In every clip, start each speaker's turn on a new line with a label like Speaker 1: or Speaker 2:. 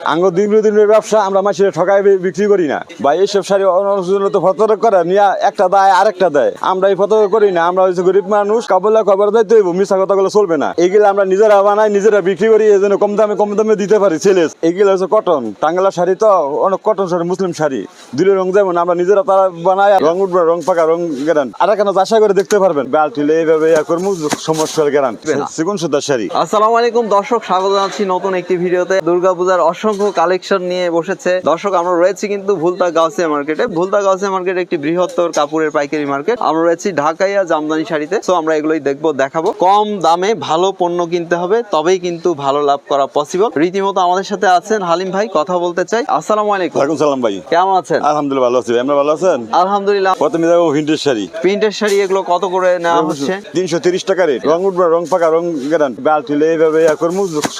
Speaker 1: আঙ্গ দিন দিনের ব্যবসা আমরা মাসে ঠকাই বি- বিক্রি করি না। বা এইসব শাড়ি অনুসূচনা তো ফতর করে নিয়ে একটা দেয় আরেকটা দেয়। আমরা এই ফতর করি না আমরা হচ্ছে গরিব মানুষ কাবলে খবর দেয় তো মিশা কথাগুলো চলবে না। এইগুলো আমরা নিজেরা বানাই নিজেরা বিক্রি করি এই জন্য কম দামে কম দামে দিতে পারি ছেলে এইগুলো হচ্ছে কটন টাঙ্গালা শাড়ি তো অনেক কটন শাড়ি মুসলিম শাড়ি। দুটো রং যেমন আমরা নিজেরা তারা বানাই রং উঠবে রং পাকা রং গ্যারান্ট আর কেন আশা করে দেখতে পারবেন বালটিলে এইভাবে করব সমস্যার গ্যারান্ট চিকন সুতার শাড়ি?
Speaker 2: আসসালামু আলাইকুম দর্শক স্বাগত জানাচ্ছি নতুন একটি ভিডিওতে। দুর্গাপূজার অসংখ্য কালেকশন নিয়ে বসেছে। দর্শক আমরা রয়েছি কিন্তু ভুলতা গাউসিয়া মার্কেটে। ভুলতা গাউসিয়া মার্কেট একটি বৃহত্তর কাপড়ের পাইকারি মার্কেট। আমরা রয়েছি ঢাকাইয়া জামদানি শাড়িতে। তো আমরা এগুলোই দেখব দেখাবো। কম দামে ভালো পণ্য কিনতে হবে তবেই কিন্তু ভালো লাভ করা পসিবল রীতিমতো আমাদের সাথে আছেন হালিম ভাই কথা বলতে চাই। আসসালামু আলাইকুম।
Speaker 1: ওয়ালাইকুম সালাম ভাই।
Speaker 2: কেমন আছেন?
Speaker 1: আলহামদুলিল্লাহ ভালো আছি আমরা ভালো আছেন?
Speaker 2: আলহামদুলিল্লাহ।
Speaker 1: প্রথমে যাব ভিন্টেজ শাড়ি।
Speaker 2: প্রিন্টের শাড়ি এগুলো কত করে নেওয়া হচ্ছে?
Speaker 1: তিনশো তিরিশ টাকা রেট। রং উঠবে রং পাকা রং গ্যারান্টি বালটিলে এইভাবে ইয়া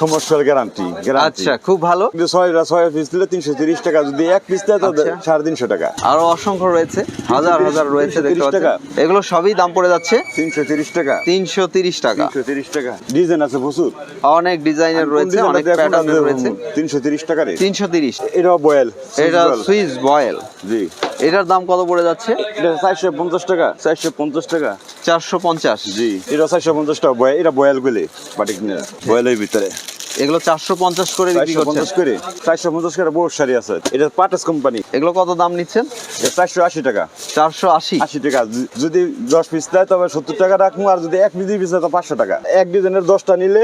Speaker 1: সমস্যার গ্যারান্টি
Speaker 2: আচ্ছা খুব ভালো।
Speaker 1: ছয় ছয় পিস দিলে তিনশো তিরিশ টাকা। যদি এক পিস দেয় তো
Speaker 2: আচ্ছা।
Speaker 1: সাড়ে তিনশো টাকা।
Speaker 2: আরও অসংখ্য রয়েছে। হাজার হাজার রয়েছে দেখতে পাচ্ছেন। এগুলো সবই দাম পড়ে যাচ্ছে।
Speaker 1: তিনশো তিরিশ টাকা।
Speaker 2: তিনশো তিরিশ টাকা।
Speaker 1: তিনশো তিরিশ টাকা। ডিজাইন আছে প্রচুর।
Speaker 2: অনেক ডিজাইনের রয়েছে অনেক প্যাটার্নের রয়েছে।
Speaker 1: তিনশো তিরিশ টাকা
Speaker 2: তিনশো তিরিশ।
Speaker 1: এটাও বয়েল
Speaker 2: এটা সুইস বয়েল।
Speaker 1: জি।
Speaker 2: এটার দাম কত পড়ে যাচ্ছে?
Speaker 1: এটা চারশো পঞ্চাশ টাকা। চারশো পঞ্চাশ টাকা।
Speaker 2: চারশো পঞ্চাশ।
Speaker 1: জি। এটা চারশো পঞ্চাশ টাকা বয়েল। এটা বয়েল গুলি বাটিক বয়েলের ভিতরে।
Speaker 2: এগুলো চারশো পঞ্চাশ করে বিক্রি
Speaker 1: পঞ্চাশ করে। চারশো পঞ্চাশ করে বহুত শাড়ি আছে। এটা পাটাস কোম্পানি।
Speaker 2: এগুলো কত দাম নিচ্ছেন?
Speaker 1: চারশো আশি টাকা।
Speaker 2: চারশো আশি।
Speaker 1: আশি টাকা। যদি দশ পিস দেয় তবে সত্তর টাকা রাখব। আর যদি এক পিস তো পাঁচশো টাকা। এক ডিজাইনের দশটা নিলে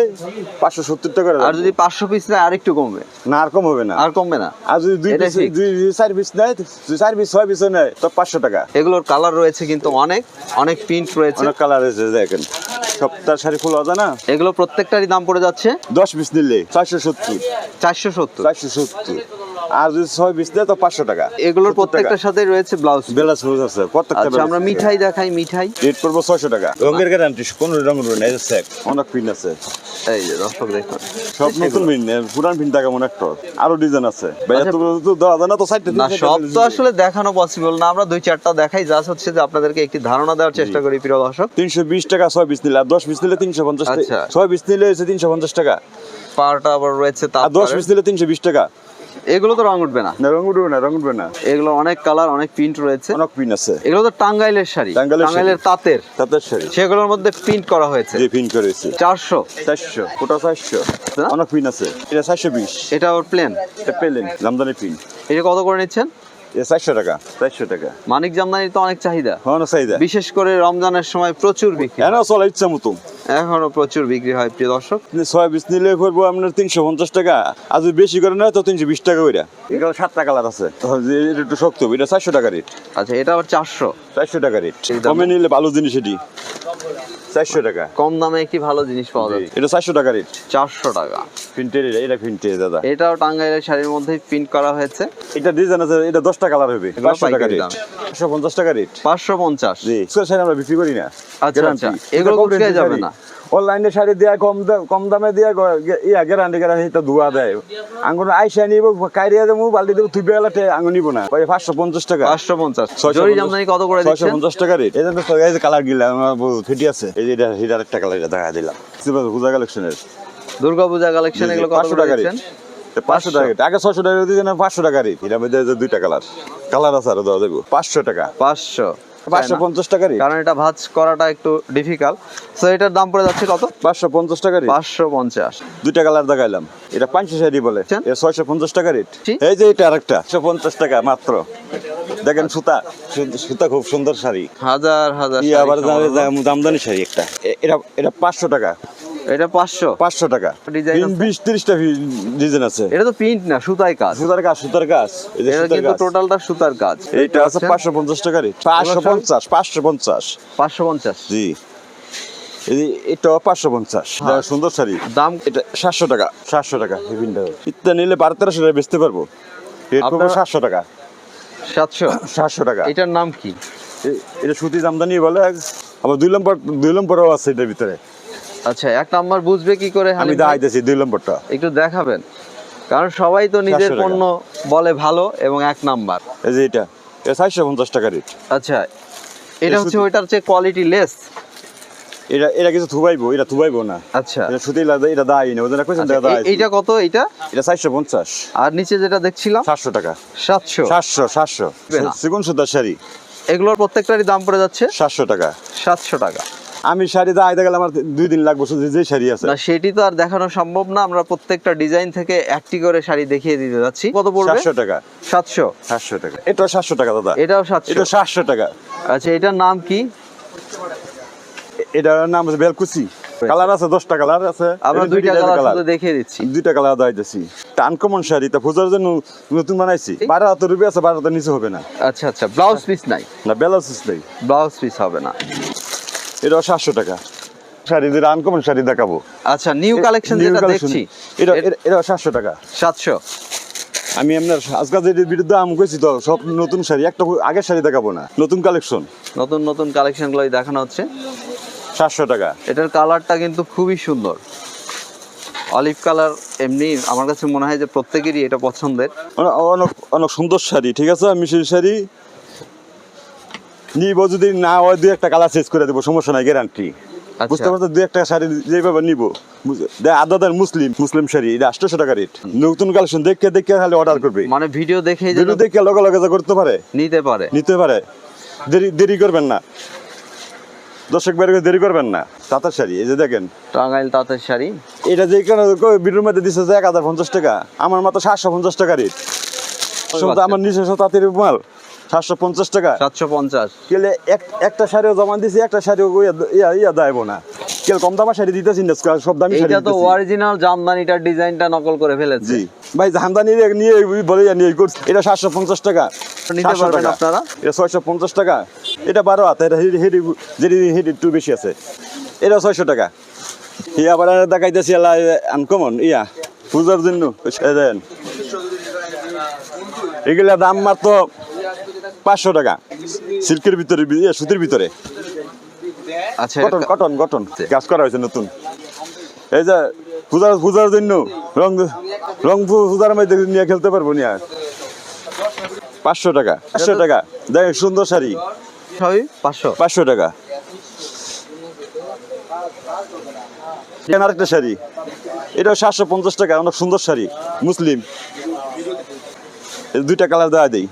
Speaker 1: পাঁচশো সত্তর টাকা
Speaker 2: আর যদি পাঁচশো পিস নেয় আরেকটু কমবে।
Speaker 1: না আর কম হবে না।
Speaker 2: আর কমবে না।
Speaker 1: আর যদি দুই পিস। দুই চার পিস নেয় চার পিস ছয় পিস নেয় তো পাঁচশো টাকা।
Speaker 2: এগুলোর কালার রয়েছে কিন্তু অনেক অনেক প্রিন্ট রয়েছে।
Speaker 1: অনেক কালার আছে দেখেন। সপ্তাহ শাড়ি ফুল হয় না
Speaker 2: এগুলো প্রত্যেকটারই দাম পড়ে যাচ্ছে।
Speaker 1: দশ পিস নিলে চারশো সত্তর।
Speaker 2: চারশো সত্তর।
Speaker 1: চারশো সত্তর। আর যদি ছয় পিস দেয় তো পাঁচশো টাকা।
Speaker 2: এগুলোর
Speaker 1: 70
Speaker 2: প্রত্যেকটার সাথে রয়েছে ব্লাউজ
Speaker 1: বেলাস ফুল আছে প্রত্যেকটা
Speaker 2: আচ্ছা আমরা মিঠাই দেখাই মিঠাই।
Speaker 1: রেট করব ছয়শো টাকা। রঙের গ্যারান্টি কোন নাই সেক অনেক পিন আছে।
Speaker 2: এই যে দর্শক দেখুন
Speaker 1: সব নতুন পিন পুরান পিন মনে একটা। আরও ডিজাইন আছে। তো দেওয়া যায় না তো সাইডে
Speaker 2: না সব তো আসলে দেখানো পসিবল না। আমরা দুই চারটা দেখাই যা হচ্ছে যে আপনাদেরকে একটি ধারণা দেওয়ার চেষ্টা করি প্রিয় দর্শক।
Speaker 1: তিনশো বিশ টাকা ছয় পিস নিলে আর দশ পিস নিলে তিনশো পঞ্চাশ
Speaker 2: আচ্ছা।
Speaker 1: ছয় পিস নিলে হচ্ছে তিনশো পঞ্চাশ টাকা।
Speaker 2: পাওয়ারটা আবার রয়েছে
Speaker 1: আর দশ পিস নিলে তিনশো বিশ টাকা।
Speaker 2: এগুলো তো রং উঠবে না।
Speaker 1: রঙ উঠবে না রঙ উঠবে না।
Speaker 2: এগুলো অনেক কালার অনেক প্রিন্ট রয়েছে।
Speaker 1: অনেক পিন আছে।
Speaker 2: এগুলো তো টাঙ্গাইলের শাড়ি।
Speaker 1: টাঙ্গাইলের।
Speaker 2: টাঙ্গাইলের তাঁতের।
Speaker 1: শাড়ি।
Speaker 2: সেগুলোর মধ্যে প্রিন্ট করা হয়েছে।
Speaker 1: যে পিন করেছে
Speaker 2: চারশো।
Speaker 1: চারশো ওটা চারশো।
Speaker 2: না?
Speaker 1: অনেক পিন আছে। এটা চারশো বিশ।
Speaker 2: এটা আবার প্লেন
Speaker 1: এটা পেলেন জামদানি পিন
Speaker 2: এটা কত করে নিচ্ছেন?
Speaker 1: চারশো টাকা চারশো টাকা।
Speaker 2: মানিক জামদানির তো অনেক চাহিদা।
Speaker 1: অনেক চাহিদা।
Speaker 2: বিশেষ করে রমজানের সময় প্রচুর বিক্রি
Speaker 1: এনে চলে ইচ্ছা মতো।
Speaker 2: এখনও প্রচুর বিক্রি হয় প্রিয় দর্শক।
Speaker 1: ছয় পিস নিলে করব আপনার তিনশো পঞ্চাশ টাকা। আর যদি বেশি করে নেয় তো তিনশো বিশ টাকা ওইটা এগুলো সাতটা কালার আছে। এটা একটু শক্ত এটা চারশো টাকা রেট
Speaker 2: আচ্ছা এটা আবার চারশো।
Speaker 1: চারশো টাকা রেট কমে নিলে ভালো জিনিস এটি। চারশো টাকা।
Speaker 2: কম দামে একটি ভালো জিনিস পাওয়া যাবে
Speaker 1: এটা চারশো টাকা রেট
Speaker 2: চারশো টাকা।
Speaker 1: প্রিন্টের এটা প্রিন্টের দাদা।
Speaker 2: এটাও টাঙ্গাইলের শাড়ির মধ্যে প্রিন্ট করা হয়েছে।
Speaker 1: এটা ডিজাইন আছে এটা দশটা কালার হবে। পাঁচশো টাকা রেট পাঁচশো পঞ্চাশ টাকা রেট
Speaker 2: পাঁচশো পঞ্চাশ।
Speaker 1: জি শাড়ি আমরা বিক্রি করি না।
Speaker 2: আচ্ছা, আচ্ছা। এগুলো যাবে না?
Speaker 1: অনলাইনে শাড়ি দেয়া কম কম দামে দিয়া ইয়া গ্যারান্টি গ্যারান্টি তো ধোয়া দেয়। আঙ্গুর আইসা নিব কাইরিয়া দেবো বালতি দেবো তুই বেলাতে আঙ্গুর নিব না। ওই পাঁচশো পঞ্চাশ টাকা।
Speaker 2: পাঁচশো পঞ্চাশ। জরি জামদানি কত করে
Speaker 1: ছয়শো পঞ্চাশ টাকা রেট এই জন্য তো কালার গিলা আমার ফিটি আছে। এই যে এটা হিটার একটা কালার এটা দেখা দিলাম। পূজা কালেকশনের
Speaker 2: দুর্গা পূজা কালেকশন এগুলো কত
Speaker 1: পাঁচশো টাকা রেট পাঁচশো টাকা। আগে ছশো টাকা দিয়ে পাঁচশো টাকা রেট এটার মধ্যে যে দুইটা কালার কালার আছে আরও দেওয়া যাব। পাঁচশো টাকা।
Speaker 2: পাঁচশো।
Speaker 1: পাঁচশো পঞ্চাশ টাকা রেট
Speaker 2: কারণ এটা ভাঁজ করাটা একটু ডিফিকাল্ট সো এটার দাম পড়ে যাচ্ছে কত?
Speaker 1: পাঁচশো পঞ্চাশ টাকা রেট
Speaker 2: পাঁচশো পঞ্চাশ।
Speaker 1: দুইটা কালার দেখাইলাম। এটা পাঁচশো শাড়ি বলে।
Speaker 2: আচ্ছা।
Speaker 1: এটা ছয়শো পঞ্চাশ টাকা রেট। এই যে এটা আরেকটা একশো পঞ্চাশ টাকা মাত্র। দেখেন সুতা। সুতা খুব সুন্দর শাড়ি।
Speaker 2: হাজার হাজার
Speaker 1: আবার। জামদানি শাড়ি একটা। এটা এটা পাঁচশো টাকা।
Speaker 2: এটা পাঁচশো।
Speaker 1: পাঁচশো টাকা।
Speaker 2: Design
Speaker 1: তিন,
Speaker 2: আছে?
Speaker 1: বিশ তিরিশটা ডিজাইন আছে।
Speaker 2: এটা তো প্রিন্ট না সুতাই কাজ।
Speaker 1: সুতার কাজ সুতার কাজ।
Speaker 2: এটা
Speaker 1: সুতার
Speaker 2: কিন্তু টোটালটা সুতার কাজ।
Speaker 1: এইটা আছে পাঁচশো পঞ্চাশ টাকা রেট পাঁচশো পঞ্চাশ? পাঁচশো পঞ্চাশ।
Speaker 2: পাঁচশো পঞ্চাশ।
Speaker 1: জি। এই এটা পাঁচশো পঞ্চাশ। সুন্দর শাড়ি।
Speaker 2: দাম?
Speaker 1: এটা সাতশো টাকা সাতশো টাকা ইত্যা নিলে বারো তেরোশো টাকা বেচতে পারব। রেট সাতশো টাকা।
Speaker 2: সাতশো?
Speaker 1: সাতশো টাকা।
Speaker 2: এটার নাম কি?
Speaker 1: এটা সুতি জামদানি বলে আবার দুই নম্বর দুই নম্বরও আছে এটার ভিতরে।
Speaker 2: আচ্ছা এক নাম্বার বুঝবে কি করে
Speaker 1: আমি? দেখাইতেছি দুই নম্বরটা।
Speaker 2: একটু দেখাবেন। কারণ সবাই তো নিজের পণ্য বলে ভালো এবং এক নাম্বার।
Speaker 1: এই যে এটা এটা চারশো পঞ্চাশ টাকা রেট
Speaker 2: আচ্ছা এটা হচ্ছে ওইটার চেয়ে কোয়ালিটি লেস
Speaker 1: এটা এটা কিছু থুবাইবো এটা থুবাইবো না।
Speaker 2: আচ্ছা।
Speaker 1: এটা সুতি লাগে এটা দায় না ওদের কইছেন
Speaker 2: আচ্ছা,
Speaker 1: দায়।
Speaker 2: এ- এইটা কত এটা
Speaker 1: এটা চারশো পঞ্চাশ।
Speaker 2: আর নিচে যেটা দেখছিলাম?
Speaker 1: সাতশো টাকা।
Speaker 2: সাতশো।
Speaker 1: সাতশো সাতশো।
Speaker 2: হবে না।
Speaker 1: সুতার শাড়ি।
Speaker 2: এগুলোর প্রত্যেকটারই দাম পড়ে যাচ্ছে?
Speaker 1: সাতশো টাকা।
Speaker 2: সাতশো টাকা।
Speaker 1: আমি শাড়ি দায় গেলে আমার দুই দিন লাগবে শুধু যে শাড়ি আছে।
Speaker 2: না সেটি তো আর দেখানো সম্ভব না। আমরা প্রত্যেকটা ডিজাইন থেকে একটি করে শাড়ি দেখিয়ে দিতে যাচ্ছি। কত পড়বে?
Speaker 1: সাতশো টাকা।
Speaker 2: সাতশো।
Speaker 1: সাতশো টাকা। এটা সাতশো টাকা দাদা।
Speaker 2: এটাও সাতশো।
Speaker 1: এটা সাতশো টাকা।
Speaker 2: আচ্ছা এটার নাম কি?
Speaker 1: এটার নাম আছে বেলকুচি। কালার আছে দশটা কালার আছে।
Speaker 2: আমরা দুইটা কালার শুধু দেখিয়ে দিচ্ছি।
Speaker 1: দুইটা কালার দাইতেছি আনকমন শাড়ি তা পূজার জন্য নতুন বানাইছি। বারো হাত রুপি আছে বারো হাতের নিচে হবে না।
Speaker 2: আচ্ছা আচ্ছা ব্লাউজ পিস নাই।
Speaker 1: না ব্যালান্স নেই।
Speaker 2: ব্লাউজ পিস হবে না।
Speaker 1: এটা সাতশো টাকা। শাড়ি যেটা আনকমন শাড়ি দেখাবো।
Speaker 2: আচ্ছা নিউ কালেকশন যেটা দেখছি
Speaker 1: এটা এটা- সাতশো টাকা।
Speaker 2: সাতশো।
Speaker 1: আমি আপনার আজকাল যে বিরুদ্ধে আম কইছি তো সব নতুন শাড়ি একটা আগের শাড়ি দেখাবো না নতুন কালেকশন
Speaker 2: নতুন নতুন কালেকশন গুলোই দেখানো হচ্ছে।
Speaker 1: সাতশো টাকা।
Speaker 2: এটার কালারটা কিন্তু খুবই সুন্দর। অলিভ কালার এমনি আমার কাছে মনে হয় যে প্রত্যেকেরই এটা পছন্দের।
Speaker 1: অনেক অনেক অনেক সুন্দর শাড়ি ঠিক আছে? মিশির শাড়ি নিব যদি না হয় দুই একটা কালার চেঞ্জ করে দেবো সমস্যা নাই গ্যারান্টি
Speaker 2: আচ্ছা।
Speaker 1: বুঝতে পারছ? দুই একটা শাড়ি যেভাবে নিব। আদাদার মুসলিম মুসলিম শাড়ি এটা আটশোশো টাকা রেট নতুন কালেকশন দেখে দেখে খালি অর্ডার করবে।
Speaker 2: মানে ভিডিও যেন
Speaker 1: ভিডিও দেখে লগে লগে যা করতে পারে।
Speaker 2: নিতে পারে।
Speaker 1: নিতে পারে। দেরি দেরি করবেন না। দর্শক বের করে দেরি করবেন না। তাঁতের শাড়ি এই যে দেখেন।
Speaker 2: টাঙ্গাইল তাঁতের শাড়ি।
Speaker 1: এটা যে কেন ভিডিওর মধ্যে দিচ্ছে যে এক হাজার পঞ্চাশ টাকা। আমার মাত্র সাতশো পঞ্চাশ টাকা রেট আমার নিজস্ব তাঁতের মাল সাতশো পঞ্চাশ টাকা।
Speaker 2: সাতশো পঞ্চাশ।
Speaker 1: কেলে একটা শাড়িও জমা দিছি একটা শাড়িও ইয়া- ইয়া দেবো না। কেলে কম দামা শাড়ি দিতেছি না সব দামি শাড়ি
Speaker 2: এইটা তো অরিজিনাল জামদানিটার ডিজাইনটা নকল করে ফেলেছে।
Speaker 1: জি। ভাই জামদানি নিয়ে বলে নিয়ে করছি। এটা সাতশো পঞ্চাশ টাকা।
Speaker 2: নিতে পারবেন আপনারা?
Speaker 1: এটা ছয়শো পঞ্চাশ টাকা। এটা বারো হাত এটা হেডি হেডি একটু বেশি আছে। এটা ছয়শো টাকা। ইয়া আবার দেখাইতেছি আনকমন ইয়া পূজার জন্য। দেন। এগুলা দাম মাত্র পাঁচশো টাকা। সিল্কের ভিতরে ইয়ে, সুতির ভিতরে।
Speaker 2: আচ্ছা
Speaker 1: কটন কটন কটন। কাজ করা হয়েছে নতুন। এই যে পূজার পূজার জন্য রং রং পূজার মধ্যে নিয়ে খেলতে পারব নিয়ে। পাঁচশো টাকা পাঁচশো টাকা। দেখ সুন্দর শাড়ি।
Speaker 2: সবই পাঁচশো।
Speaker 1: পাঁচশো টাকা। আরেকটা শাড়ি। এটা সাতশো পঞ্চাশ টাকা অনেক সুন্দর শাড়ি। মুসলিম। এই দুইটা কালার দেওয়া দেই।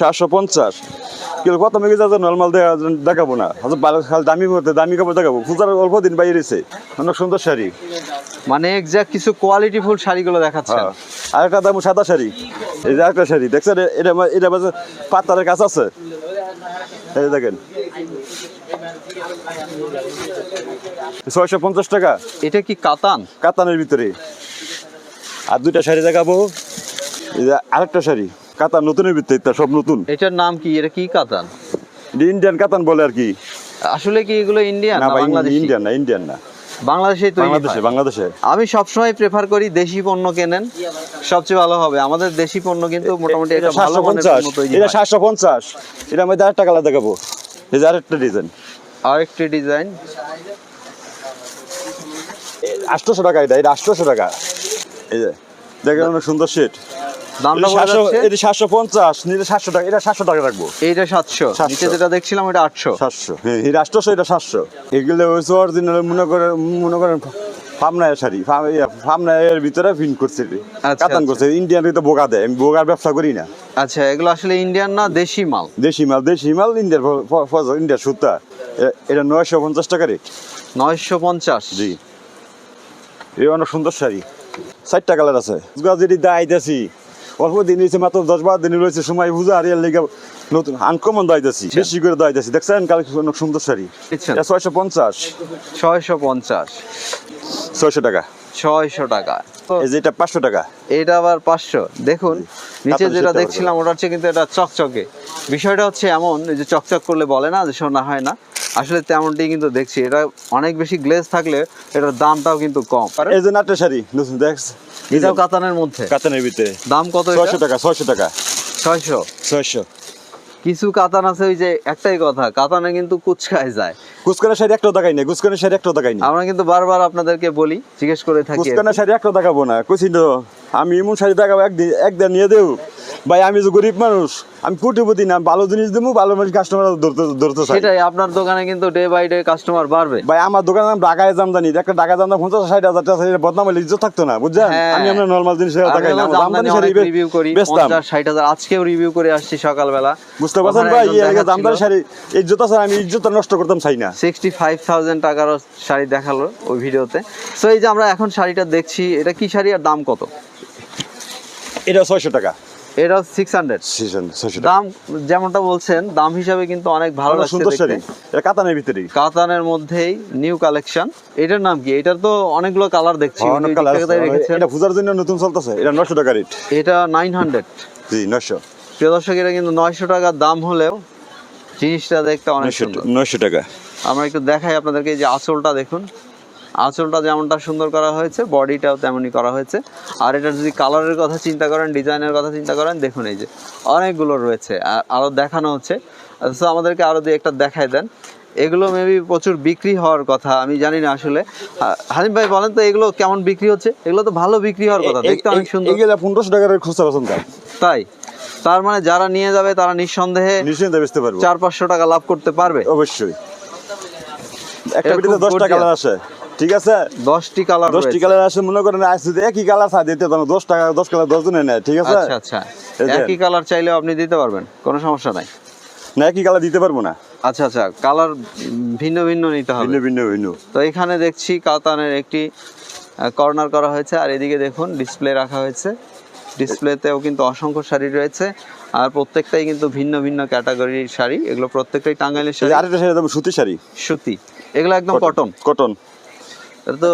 Speaker 1: সাতশো পঞ্চাশ। কিন্তু কত মেগে যাচ্ছে নর্মাল দেখাবো না। ভালো খালি দামি মধ্যে দামি কাপড় দেখাবো। পূজার অল্প দিন বাইরেছে অনেক সুন্দর শাড়ি।
Speaker 2: মানে এক্সাক্ট কিছু কোয়ালিটি ফুল শাড়িগুলো দেখাচ্ছে
Speaker 1: আর একটা দাম সাদা শাড়ি। এই যে একটা শাড়ি। দেখছেন? এটা এটা পাতারের কাজ আছে। এই দেখেন। ছয়শো পঞ্চাশ টাকা।
Speaker 2: এটা কি কাতান?
Speaker 1: কাতানের ভিতরে। আর দুইটা শাড়ি দেখাবো। এই যে আরেকটা শাড়ি। কাতান নতুনের এটা সব নতুন।
Speaker 2: এটার নাম কি? এটা কি কাতান?
Speaker 1: ইন্ডিয়ান কাতান বলে আর কি।
Speaker 2: আসলে কি এগুলো ইন্ডিয়ান
Speaker 1: না
Speaker 2: বাংলাদেশি?
Speaker 1: ইন্ডিয়ান না ইন্ডিয়ান না।
Speaker 2: বাংলাদেশে
Speaker 1: বাংলাদেশে বাংলাদেশে।
Speaker 2: আমি সবসময় প্রেফার করি দেশি পণ্য কেনেন। সবচেয়ে ভালো হবে। আমাদের দেশি পণ্য কিন্তু মোটামুটি
Speaker 1: এটা
Speaker 2: একটা ভালো মানের পণ্য তৈরি
Speaker 1: এটা
Speaker 2: হয়।
Speaker 1: সাতশো পঞ্চাশ। এটা মধ্যে আরেকটা কালার দেখাবো। এই যে আরেকটা ডিজাইন
Speaker 2: আরেকটি ডিজাইন
Speaker 1: আটশোশো টাকা এটা এটা আটশোশো টাকা। এই যে দেখেন অনেক সুন্দর সেট
Speaker 2: দামটা
Speaker 1: সাতশো এটা সাতশো পঞ্চাশ নিলে সাতশো টাকা এটা সাতশো টাকা রাখব।
Speaker 2: এইটা সাতশো। নিচে যেটা দেখছিলাম এটা আটশো।
Speaker 1: সাতশো। হ্যাঁ এটা আটশোশো এটা সাতশো। এগুলো অরিজিনাল মনে করেন মনে করেন ফামনায় শাড়ি ফাম- ফামনায়ের ভিতরে করছে
Speaker 2: আচ্ছা,
Speaker 1: কাতান
Speaker 2: আচ্ছা।
Speaker 1: করছে ইন্ডিয়ান তো বোকা দেয় আমি বোকার ব্যবসা করি না।
Speaker 2: আচ্ছা এগুলো আসলে ইন্ডিয়ান না দেশি মাল?
Speaker 1: দেশি মাল দেশি মাল ইন্ডিয়ার ইন্ডিয়ার সুতা। এটা নয়শো পঞ্চাশ টাকা রেট
Speaker 2: নয়শো পঞ্চাশ।
Speaker 1: জি। এই অনেক সুন্দর শাড়ি। চারটা কালার আছে। যেটি দাইতেছি অল্প দিন হয়েছে মাত্র দশ বারো দিন রয়েছে সময় পূজা আর লেগে নতুন আনকমন দাইতেছি বেশি করে দাইতেছি দেখছেন কাল অনেক সুন্দর শাড়ি? ছয়শো পঞ্চাশ।
Speaker 2: ছয়শো পঞ্চাশ।
Speaker 1: ছয়শো টাকা।
Speaker 2: ছয়শো টাকা। তো
Speaker 1: এই যে এটা পাঁচশো টাকা।
Speaker 2: এটা আবার পাঁচশো। দেখুন নিচে যেটা দেখছিলাম ওটা হচ্ছে কিন্তু এটা চকচকে। বিষয়টা হচ্ছে এমন যে চকচক করলে বলে না যে সোনা হয় না। আসলে তেমনটি কিন্তু দেখছি এটা অনেক বেশি গ্লেজ থাকলে এটার দামটাও কিন্তু কম।
Speaker 1: এই যে নাট্য শাড়ি নতুন দেখ
Speaker 2: এটাও কাতানের মধ্যে।
Speaker 1: কাতানের ভিতরে।
Speaker 2: দাম কত
Speaker 1: ছয়শো টাকা ছয়শো টাকা।
Speaker 2: ছয়শো?
Speaker 1: ছয়শো।
Speaker 2: কিছু কাতান আছে ওই যে একটাই কথা কাতানে কিন্তু কুচকায় যায়।
Speaker 1: কুচকানের শাড়ি একটাও দেখাই না কুচকানের শাড়ি একটাও দেখাই না
Speaker 2: আমরা কিন্তু বারবার আপনাদেরকে বলি জিজ্ঞেস করে থাকি
Speaker 1: কুচকানের শাড়ি একটাও দেখাবো না। কুচি তো আমি এমন শাড়ি দেখাবো একদিন একদিন নিয়ে দেও ভাই আমি যে গরিব মানুষ আমি কোটিপতি না ভালো জিনিস দেবো ভালো মানুষ কাস্টমার ধরতে ধরতে চাই
Speaker 2: সেটাই আপনার দোকানে কিন্তু ডে বাই ডে কাস্টমার বাড়বে।
Speaker 1: ভাই আমার দোকানের নাম ঢাকায় জামদানি একটা ঢাকা জামদানি পঞ্চাশ ষাট হাজার টাকা বদনাম হলে ইজ্জত থাকতো না বুঝছেন?
Speaker 2: হ্যাঁ।
Speaker 1: আমি আমরা নর্মাল জিনিস
Speaker 2: রিভিউ করি পঞ্চাশ ষাট হাজার আজকেও রিভিউ করে আসছি সকালবেলা।
Speaker 1: বুঝতে পারছেন ভাই জামদানি শাড়ি ইজ্জত আছে আমি ইজ্জত নষ্ট করতাম চাই না।
Speaker 2: সিক্সটি ফাইভ থাউজেন্ড টাকারও শাড়ি দেখাল ওই ভিডিওতে। সো এই যে আমরা এখন শাড়িটা দেখছি এটা কি শাড়ি আর দাম কত?
Speaker 1: এটা ছয়শো টাকা।
Speaker 2: এটা সিক্স হান্ড্রেড
Speaker 1: ছয়শো টাকা
Speaker 2: দাম যেমনটা বলছেন দাম হিসাবে কিন্তু অনেক ভালো লাগছে
Speaker 1: সুন্দর শাড়ি। এটা কাতানের ভিতরে
Speaker 2: কাতানের মধ্যেই নিউ কালেকশন এটার নাম কি? এটার তো অনেকগুলো কালার দেখছি।
Speaker 1: অনেক কালার এটা পূজার জন্য নতুন চলতেছে। এটা নশো টাকা রেট
Speaker 2: এটা নাইন হান্ড্রেড
Speaker 1: জি নশো
Speaker 2: প্রিয় দর্শক এটা কিন্তু নয়শো টাকার দাম হলেও জিনিসটা দেখতে অনেক সুন্দর।
Speaker 1: নশো টাকা।
Speaker 2: আমরা একটু দেখাই আপনাদেরকে এই যে আঁচলটা দেখুন। আঁচলটা যেমনটা সুন্দর করা হয়েছে বডিটাও তেমনই করা হয়েছে। আর এটা যদি কালারের কথা চিন্তা করেন ডিজাইনের কথা চিন্তা করেন দেখুন এই যে অনেকগুলো রয়েছে আর আরও দেখানো হচ্ছে। তো আমাদেরকে আরও দিয়ে একটা দেখাই দেন। এগুলো মেবি প্রচুর বিক্রি হওয়ার কথা আমি জানি না আসলে। হালিম ভাই বলেন তো এগুলো কেমন বিক্রি হচ্ছে? এগুলো তো ভালো বিক্রি হওয়ার কথা দেখতে অনেক সুন্দর।
Speaker 1: এগুলা পনেরোশো টাকার খুচরা পছন্দ
Speaker 2: তাই? তার মানে যারা নিয়ে যাবে তারা নিঃসন্দেহে
Speaker 1: নিশ্চিন্তে বেচতে পারব।
Speaker 2: চার পাঁচশো টাকা লাভ করতে পারবে।
Speaker 1: অবশ্যই। একটা
Speaker 2: gorgeous।
Speaker 1: কালার আসে। ঠিক আছে?
Speaker 2: দশটি কালার
Speaker 1: দশটি কালার আসে মনে করেন আজ যদি একই কালার চা দিতে তো দশ টাকা দশ কালার দশ জনে নেয় ঠিক আছে?
Speaker 2: আচ্ছা আচ্ছা। একই কালার চাইলেও আপনি দিতে পারবেন কোনো সমস্যা নাই।
Speaker 1: না একই কালার দিতে পারব না।
Speaker 2: আচ্ছা আচ্ছা কালার ভিন্ন ভিন্ন নিতে হবে।
Speaker 1: ভিন্ন ভিন্ন ভিন্ন।
Speaker 2: তো এখানে দেখছি কাতানের একটি কর্নার করা হয়েছে আর এদিকে দেখুন ডিসপ্লে রাখা হয়েছে। ডিসপ্লেতেও কিন্তু অসংখ্য শাড়ি রয়েছে আর প্রত্যেকটাই কিন্তু ভিন্ন ভিন্ন ক্যাটাগরির শাড়ি। এগুলো প্রত্যেকটাই টাঙ্গাইলের শাড়ি
Speaker 1: যে আরেকটা শাড়ি সুতি শাড়ি।
Speaker 2: সুতি। এগুলো একদম কটন
Speaker 1: কটন
Speaker 2: এটা তো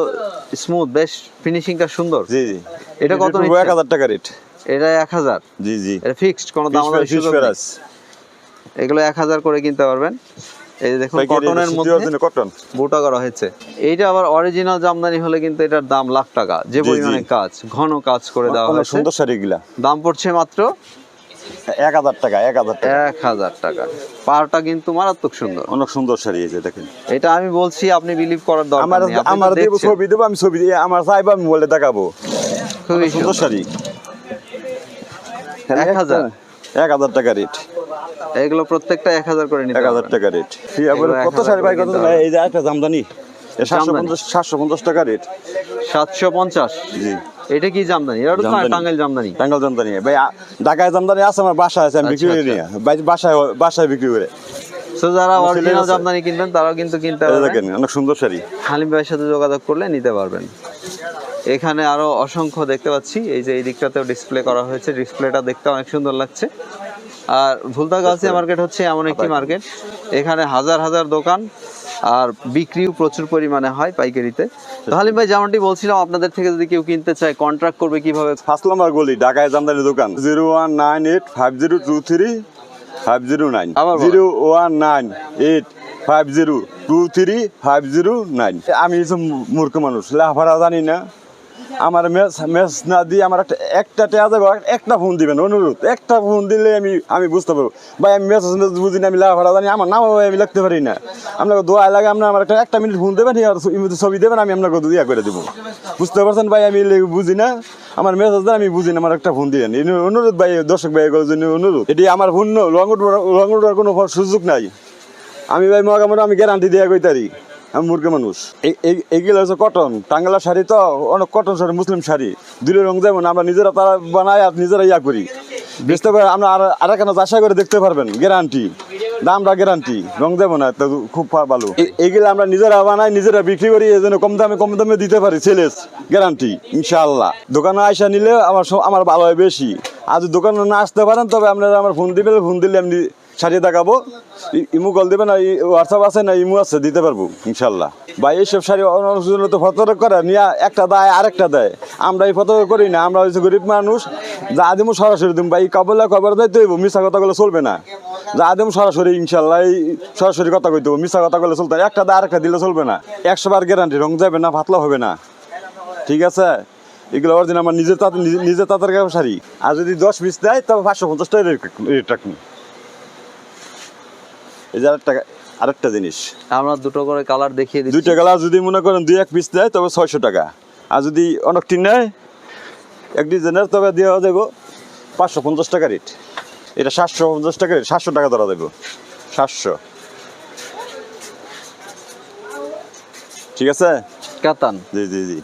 Speaker 2: স্মুথ বেশ ফিনিশিংটা সুন্দর।
Speaker 1: জি জি।
Speaker 2: এটা কত
Speaker 1: এক? হাজার টাকা রেট
Speaker 2: এটা এক হাজার।
Speaker 1: জি জি।
Speaker 2: এটা ফিক্সড কোনো দাম এগুলো এক হাজার করে কিনতে পারবেন। এই যে দেখুন কটনের মধ্যে
Speaker 1: কটন
Speaker 2: বুটা করা হয়েছে। এইটা আবার অরিজিনাল জামদানি হলে কিন্তু এটার দাম লাখ টাকা। যে। পরিমাণে কাজ ঘন কাজ করে দেওয়া হয়েছে।
Speaker 1: সুন্দর শাড়ি গুলা
Speaker 2: দাম পড়ছে মাত্র
Speaker 1: এক হাজার টাকা এক হাজার টাকা।
Speaker 2: এক হাজার টাকা। পাড়টা কিন্তু মারাত্মক সুন্দর।
Speaker 1: অনেক সুন্দর শাড়ি এই যে দেখেন।
Speaker 2: এটা আমি বলছি আপনি বিলিভ করার দরকার
Speaker 1: আমার দেবো ছবি দেবো আমি ছবি দিয়ে আমার চাইব আমি বলে দেখাবো।
Speaker 2: খুবই
Speaker 1: সুন্দর শাড়ি।
Speaker 2: এক হাজার?
Speaker 1: এক হাজার টাকা রেট
Speaker 2: এগুলো প্রত্যেকটা এক হাজার করে নিতে
Speaker 1: এক হাজার টাকা রেট কত শাড়ি ভাই কত। এই যে একটা জামদানি। সাতশো পঞ্চাশ সাতশো পঞ্চাশ টাকা রেট
Speaker 2: সাতশো পঞ্চাশ।
Speaker 1: জি।
Speaker 2: এটা কি জামদানি? এটা তো না
Speaker 1: জামদানি।
Speaker 2: টাঙ্গাইল জামদানি।
Speaker 1: ভাই ঢাকায় জামদানি আছে আমার বাসায় আছে আমি বিক্রি
Speaker 2: আচ্ছা,
Speaker 1: করি নিয়ে বাসায় বাসায় বিক্রি করে।
Speaker 2: তো যারা অরিজিনাল জামদানি কিনবেন তারাও কিন্তু কিনতে পারবেন।
Speaker 1: অনেক সুন্দর শাড়ি।
Speaker 2: হালিম ভাইয়ের সাথে যোগাযোগ করলে নিতে পারবেন। এখানে আরও অসংখ্য দেখতে পাচ্ছি। এই যে এই দিকটাতেও ডিসপ্লে করা হয়েছে। ডিসপ্লেটা দেখতে অনেক সুন্দর লাগছে। আর ভুলতা গাছিয়া মার্কেট হচ্ছে এমন একটি মার্কেট এখানে হাজার হাজার দোকান। আর বিক্রিও প্রচুর পরিমাণে হয় পাইকারিতে। তাহলে হালিম ভাই যেমনটি বলছিলাম আপনাদের থেকে যদি কেউ কিনতে চায় কন্ট্রাক্ট করবে কীভাবে?
Speaker 1: ফার্স্ট নাম্বার গলি ঢাকায় জামদানি দোকান। Zero one nine eight five zero two three five zero nine.
Speaker 2: আবার
Speaker 1: zero one nine eight five zero two three five zero nine. আমি মূর্খ মানুষ লেখাপড়া জানি না। আমার মেস মেস না দিয়ে আমার একটা একটা টেয়া যাবে একটা ফোন দিবেন, অনুরোধ। একটা ফোন দিলে আমি আমি বুঝতে পারব। ভাই, আমি মেসেজ মেসেজ বুঝি না, আমি লেখাপড়া জানি, আমার নামও আমি লিখতে পারি না। আপনাকে দোয়া লাগে আপনার আমার একটা একটা মিনিট ফোন দেবেন আর ছবি দেবেন, আমি আপনাকে ইয়া করে দেবো। বুঝতে পারছেন ভাই, আমি বুঝি না? আমার মেসেজ দেন, আমি বুঝি না, আমার একটা ফোন দিলেন অনুরোধ ভাই, দর্শক ভাই জন্য অনুরোধ। এটি আমার ফোন, লং লং রুটার কোনো সুযোগ নাই। আমি ভাই মগামরা আমি গ্যারান্টি দিয়ে কইতারি। আমি মূর্খ মানুষ। এই- এই- এইগুলো হচ্ছে কটন টাঙ্গালা শাড়ি তো অনেক কটন শাড়ি, মুসলিম শাড়ি। দুটো রং যেমন আমরা নিজেরা তারা বানাই আর নিজেরা ইয়া করি। বুঝতে পারি আমরা আর আর এখানে যাচাই করে দেখতে পারবেন গ্যারান্টি দামটা গ্যারান্টি রং দেবো না খুব ভালো। এই- এইগুলো আমরা নিজেরা বানাই, নিজেরা বিক্রি করি, এই জন্য কম দামে কম দামে দিতে পারি সেলেস গ্যারান্টি ইনশাআল্লাহ। দোকানে আইসা নিলে আমার আমার ভালো হয় বেশি। আর দোকানে না আসতে পারেন, তবে আপনারা আমার ফোন দিবেন ফোন দিলে আমি সারিয়ে দেখাবো। ইমু কল দেবেন আর হোয়াটসঅ্যাপ আছে না, ইমু আছে, দিতে পারব, ইনশাল্লাহ। বা এইসব শাড়ি তো ফতরক করে, নিয়ে একটা দেয়, আরেকটা দেয়। আমরা এই ফতরক করি না, আমরা হচ্ছে গরিব মানুষ। যা দিমু সরাসরি দিম বা এই কবলে কবর দিতে হইব মিশা কথা বলে চলবে না। যা দিম সরাসরি, ইনশাল্লাহ, এই সরাসরি কথা কইতে হইব মিশা কথা বলে চলতে। একটা দেয়, আরেকটা দিলে চলবে না। একশো বার গ্যারান্টি রং যাবে না, পাতলা হবে না। ঠিক আছে? এগুলো অরিজিনাল আমার নিজের তাঁত নিজের তাঁতের শাড়ি। আর যদি দশ পিস দেয়, তবে পাঁচশো পঞ্চাশ টাকা রেট রাখুন এই যে আরেকটা আরেকটা জিনিস।
Speaker 2: আমরা দুটো করে কালার দেখিয়ে দিচ্ছি।
Speaker 1: দুইটা কালার যদি মনে করেন দুই এক পিস দেয় তবে ছয়শো টাকা। আর যদি অনেকটি নেয় এক ডিজাইনের তবে দেওয়া যাব পাঁচশো পঞ্চাশ টাকা রেট এটা সাতশো পঞ্চাশ টাকা রেট সাতশো টাকা ধরা দেবো সাতশো। ঠিক আছে?
Speaker 2: কাতান।
Speaker 1: জি জি জি।